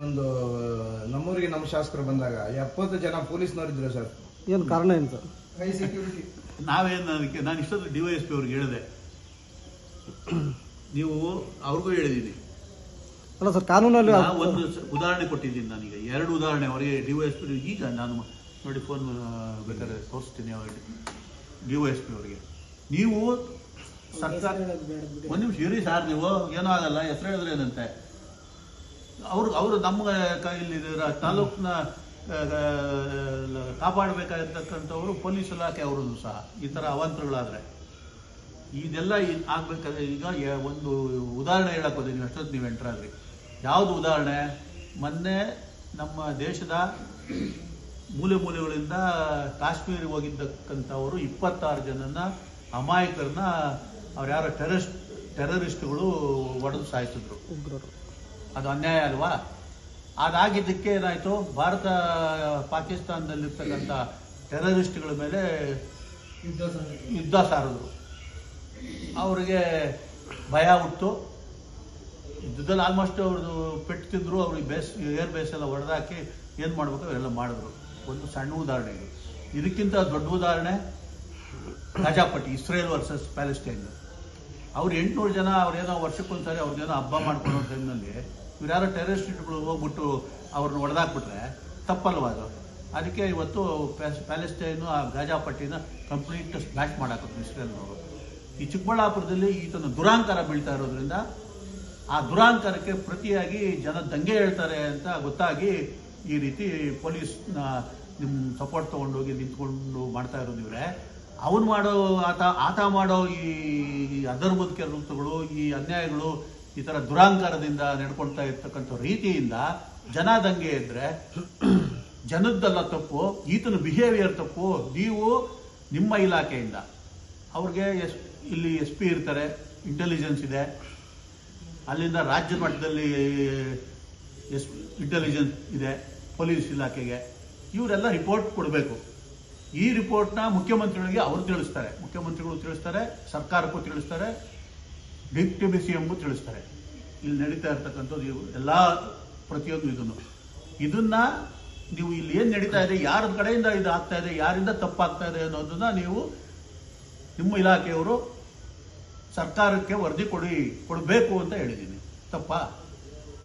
ಒಂದು ನಮ್ಮೂರಿಗೆ ನಮ್ಮ ಶಾಸಕರು ಬಂದಾಗ ಎಪ್ಪತ್ತು ಜನ ಪೊಲೀಸ್ನವರಿದ್ರು ಸರ್. ಏನು ಕಾರಣ ಏನು ಸರ್ ಹೈ ಸೆಕ್ಯೂರಿಟಿ ನಾವೇನು ಅದಕ್ಕೆ ನಾನು ಇಷ್ಟೊಂದು ಡಿ ವೈ ಎಸ್ ಪಿ ಅವ್ರಿಗೆ ಹೇಳಿದೆ. ನೀವು ಅವ್ರಿಗೂ ಹೇಳಿದ್ದೀನಿ ಅಲ್ಲ ಸರ್ ಕಾನೂನಲ್ಲಿ ನಾನು ಒಂದು ಸ- ಉದಾಹರಣೆ ಕೊಟ್ಟಿದ್ದೀನಿ ನಾನೀಗ. ಎರಡು ಉದಾಹರಣೆ ಅವರಿಗೆ ಡಿ ವೈ ಎಸ್ ಪಿ ಈಗ ನಾನು ನೋಡಿ ಫೋನ್ ಬೇಕಾದ್ರೆ ತೋರಿಸ್ತೀನಿ ಅವರಿಗೆ. ಡಿ ವೈ ಎಸ್ ಪಿ ಅವರಿಗೆ. ನೀವು ಸರ್ಕಾರ ಒಂದು ನಿಮಿಷ ಇರಿ ಸರ್ ನೀವು. ಏನೂ ಆಗಲ್ಲ. ಹೆಸರು ಹೇಳಿದ್ರೆ ಏನಂತೆ? ಅವರು ಅವರು ನಮ್ಮ ಇಲ್ಲಿ ತಾಲೂಕಿನ ಕಾಪಾಡಬೇಕಾಗಿರ್ತಕ್ಕಂಥವ್ರು ಪೊಲೀಸ್ ಇಲಾಖೆ ಅವ್ರದ್ದು ಸಹ. ಈ ಥರ ಅವಾಂತರಗಳಾದರೆ. ಇದೆಲ್ಲ ಆಗಬೇಕಾದ್ರೆ ಈಗ ಒಂದು ಉದಾಹರಣೆ ಹೇಳಕ್ಕೆ ಹೋದೆ, ನೀವು ಅಷ್ಟೊತ್ತು ನೀವು ಎಂಟ್ರಾದ್ರಿ ಯಾವುದು ಉದಾಹರಣೆ? ಮೊನ್ನೆ ನಮ್ಮ ದೇಶದ ಮೂಲೆ ಮೂಲೆಗಳಿಂದ ಕಾಶ್ಮೀರಿಗೆ ಹೋಗಿದ್ದಕ್ಕಂಥವರು ಇಪ್ಪತ್ತಾರು ಜನನ ಅಮಾಯಕರನ್ನ ಅವ್ರು ಯಾರೋ ಟೆರರಿಸ್ಟ್ ಟೆರರಿಸ್ಟ್ಗಳು ಒಡೆದು ಸಾಯಿಸಿದ್ರು. ಉಗ್ರರು. ಅದು ಅನ್ಯಾಯ ಅಲ್ವಾ? ಅದಾಗಿದ್ದಕ್ಕೆ ಏನಾಯಿತು? ಭಾರತ ಪಾಕಿಸ್ತಾನದಲ್ಲಿರ್ತಕ್ಕಂಥ ಟೆರರಿಸ್ಟ್ಗಳ ಮೇಲೆ ಯುದ್ಧ ಸಾರಿದ್ರು. ಅವರಿಗೆ ಭಯ ಹುಟ್ಟು. ಯುದ್ಧದಲ್ಲಿ ಆಲ್ಮೋಸ್ಟ್ ಅವ್ರದ್ದು ಪೆಟ್ಟು ತಿಂದರು ಅವ್ರಿಗೆ ಬೇಸ್ ಏರ್ ಬೇಸ್ ಎಲ್ಲ ಹೊಡೆದಾಕಿ ಏನು ಮಾಡಬೇಕು ಅವರೆಲ್ಲ ಮಾಡಿದ್ರು. ಒಂದು ಸಣ್ಣ ಉದಾಹರಣೆ ಇದು. ಇದಕ್ಕಿಂತ ದೊಡ್ಡ ಉದಾಹರಣೆ ಗಜಾಪಟ್ಟಿ ಇಸ್ರೇಲ್ ವರ್ಸಸ್ ಪ್ಯಾಲೆಸ್ಟೈನ್ ಅವ್ರು ಎಂಟುನೂರು ಜನ ಅವ್ರೇನೋ ವರ್ಷಕ್ಕೊಂದ್ಸರಿ ಅವ್ರಿಗೇನೋ ಹಬ್ಬ ಮಾಡ್ಕೊಳ್ಳೋ ಟೈಮ್ನಲ್ಲಿ ಇವ್ರು ಯಾರೋ ಟೆರರಿಸ್ಟ್ಗಳು ಹೋಗ್ಬಿಟ್ಟು ಅವ್ರನ್ನ ಹೊಡೆದಾಕ್ಬಿಟ್ರೆ ತಪ್ಪಲ್ವಾ ಅದು? ಅದಕ್ಕೆ ಇವತ್ತು ಪ್ಯಾಲೆಸ್ಟೈನು, ಆ ಗಾಜಾಪಟ್ಟಿನ ಕಂಪ್ಲೀಟ್ ಸ್ಮ್ಯಾಶ್ ಮಾಡಾಕತ್ತು ಇಸ್ರೇಲ್ನವರು. ಈ ಚಿಕ್ಕಬಳ್ಳಾಪುರದಲ್ಲಿ ಈತನ ದುರಾಂಕಾರ ಬೀಳ್ತಾ ಇರೋದ್ರಿಂದ ಆ ದುರಾಂಕಾರಕ್ಕೆ ಪ್ರತಿಯಾಗಿ ಜನ ದಂಗೆ ಹೇಳ್ತಾರೆ ಅಂತ ಗೊತ್ತಾಗಿ ಈ ರೀತಿ ಪೊಲೀಸ್ನ ನಿಮ್ಮ ಸಪೋರ್ಟ್ ತೊಗೊಂಡೋಗಿ ನಿಂತ್ಕೊಂಡು ಮಾಡ್ತಾ ಇರೋದು ಇವರೇ. ಅವನು ಮಾಡೋ ಆತ ಆತ ಮಾಡೋ ಈ ಅಧರ್ಮದ ಕೆಲಸಗಳು ಈ ಅನ್ಯಾಯಗಳು, ಈ ಥರ ದುರಾಂಕಾರದಿಂದ ನಡ್ಕೊಳ್ತಾ ಇರ್ತಕ್ಕಂಥ ರೀತಿಯಿಂದ ಜನ ದಂಗೆ ಇದ್ರೆ, ಜನದ್ದಲ್ಲ ತಪ್ಪು, ಈತನ ಬಿಹೇವಿಯರ್ ತಪ್ಪು, ನೀವು ನಿಮ್ಮ ಇಲಾಖೆಯಿಂದ. ಅವ್ರಿಗೆ ಎಸ್, ಇಲ್ಲಿ ಎಸ್ ಪಿ ಇರ್ತಾರೆ ಇಂಟೆಲಿಜೆನ್ಸ್ ಇದೆ. ಅಲ್ಲಿಂದ ರಾಜ್ಯ ಮಟ್ಟದಲ್ಲಿ, ಎಸ್ ಇಂಟೆಲಿಜೆನ್ಸ್ ಇದೆ, ಪೊಲೀಸ್ ಇಲಾಖೆಗೆ. ಇವರೆಲ್ಲ ರಿಪೋರ್ಟ್ ಕೊಡಬೇಕು. ಈ ರಿಪೋರ್ಟ್ನ ಮುಖ್ಯಮಂತ್ರಿಗಳಿಗೆ ಅವರು ತಿಳಿಸ್ತಾರೆ. ಮುಖ್ಯಮಂತ್ರಿಗಳು ತಿಳಿಸ್ತಾರೆ, ಸರ್ಕಾರಕ್ಕೂ ತಿಳಿಸ್ತಾರೆ ಡಿ ಸಿ ಎಂಗೂ ತಿಳಿಸ್ತಾರೆ. ಇಲ್ಲಿ ನಡೀತಾ ಇರ್ತಕ್ಕಂಥದ್ದು ಎಲ್ಲ ಪ್ರತಿಯೊಂದು ಇದನ್ನು. ಇದನ್ನ ನೀವು ಇಲ್ಲಿ ಏನು ನಡೀತಾ ಇದೆ ಯಾರ ಕಡೆಯಿಂದ ಇದು ಆಗ್ತಾ ಇದೆ, ಯಾರಿಂದ ತಪ್ಪಾಗ್ತಾ ಇದೆ ಅನ್ನೋದನ್ನ ನೀವು ನಿಮ್ಮ ಇಲಾಖೆಯವರು ಸರ್ಕಾರಕ್ಕೆ ವರದಿ ಕೊಡಿ, ಕೊಡಬೇಕು ಅಂತ ಹೇಳಿದ್ದೀನಿ. ತಪ್ಪಾ?